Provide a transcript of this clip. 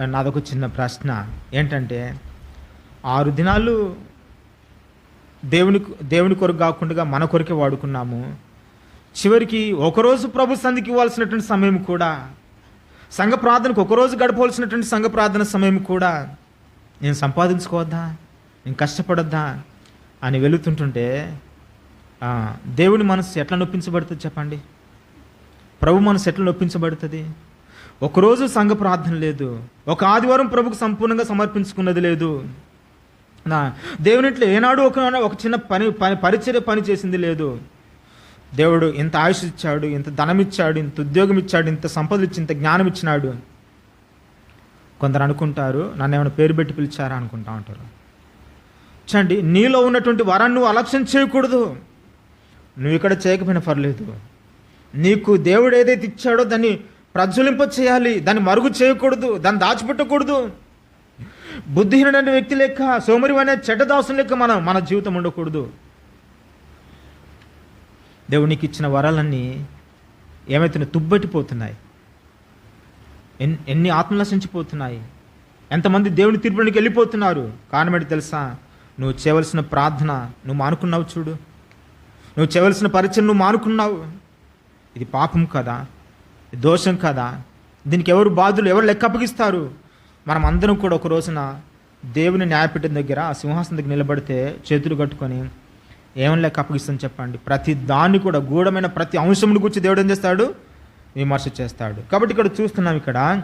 నాదొక చిన్న ప్రశ్న. ఏంటంటే ఆరు దినాలు దేవుని దేవుని కొరకు కాకుండా మన కొరకే వాడుకున్నాము. చివరికి ఒకరోజు ప్రభు సంధికి ఇవ్వాల్సినటువంటి సమయం కూడా సంఘ ప్రార్థనకు ఒకరోజు గడపవలసినటువంటి సంఘ ప్రార్థన సమయం కూడా నేను సంపాదించుకోవద్దా? నేను కష్టపడొద్దా? అని వెళుతుంటుంటే దేవుని మనసు ఎట్లా నొప్పించబడుతుంది చెప్పండి? ప్రభు మనసు ఎట్లా నొప్పించబడుతుంది? ఒకరోజు సంఘ ప్రార్థన లేదు. ఒక ఆదివారం ప్రభుకు సంపూర్ణంగా సమర్పించుకున్నది లేదు. నా దేవునిట్లో ఏనాడు ఒక ఒక చిన్న పని పని పరిచర్య పని చేసింది లేదు. దేవుడు ఇంత ఆయుష్ ఇచ్చాడు ఇంత ధనం ఇచ్చాడు ఇంత ఉద్యోగం ఇచ్చాడు ఇంత సంపదలు ఇచ్చి ఇంత జ్ఞానం ఇచ్చినాడు. కొందరు అనుకుంటారు నన్ను ఏమైనా పేరు పెట్టి పిలిచారా అనుకుంటా ఉంటారు. చూడండి నీలో ఉన్నటువంటి వరాన్ని నువ్వు అలక్ష్యం చేయకూడదు. నువ్వు ఇక్కడ చేయకపోయినా పర్లేదు. నీకు దేవుడు ఏదైతే ఇచ్చాడో దాన్ని ప్రజ్వలింప చేయాలి దాన్ని మరుగు చేయకూడదు దాన్ని దాచిపెట్టకూడదు. బుద్ధిహీనుడైన వ్యక్తి లెక్క సోమరి అనే చెడ్డదాసం లెక్క మనం మన జీవితం ఉండకూడదు. దేవునికి ఇచ్చిన వరాలన్నీ ఏమైతున్నాయి తుబ్బట్టిపోతున్నాయి. ఎన్ని ఎన్ని ఆత్మ నశించిపోతున్నాయి ఎంతమంది దేవుని తీర్పునికి వెళ్ళిపోతున్నారు. కానమేటి తెలుసా? నువ్వు చేయవలసిన ప్రార్థన నువ్వు మానుకున్నావు చూడు. నువ్వు చేయవలసిన పరిచయం నువ్వు మానుకున్నావు. ఇది పాపం కదా. దోషం కదా. దీనికి ఎవరు బాధులు ఎవరు లెక్క అప్పగిస్తారు? మనం అందరం కూడా ఒక రోజున దేవుని న్యాయపీఠం దగ్గర ఆ సింహాసనం దగ్గర నిలబడితే చేతులు కట్టుకొని ఏమని లెక్క అప్పగిస్తాను చెప్పండి? ప్రతి దాన్ని కూడా గూఢమైన ప్రతి అంశముని గురించి దేవుడు ఏం చేస్తాడు? విమర్శ చేస్తాడు. కాబట్టి ఇక్కడ చూస్తున్నాం ఇక్కడ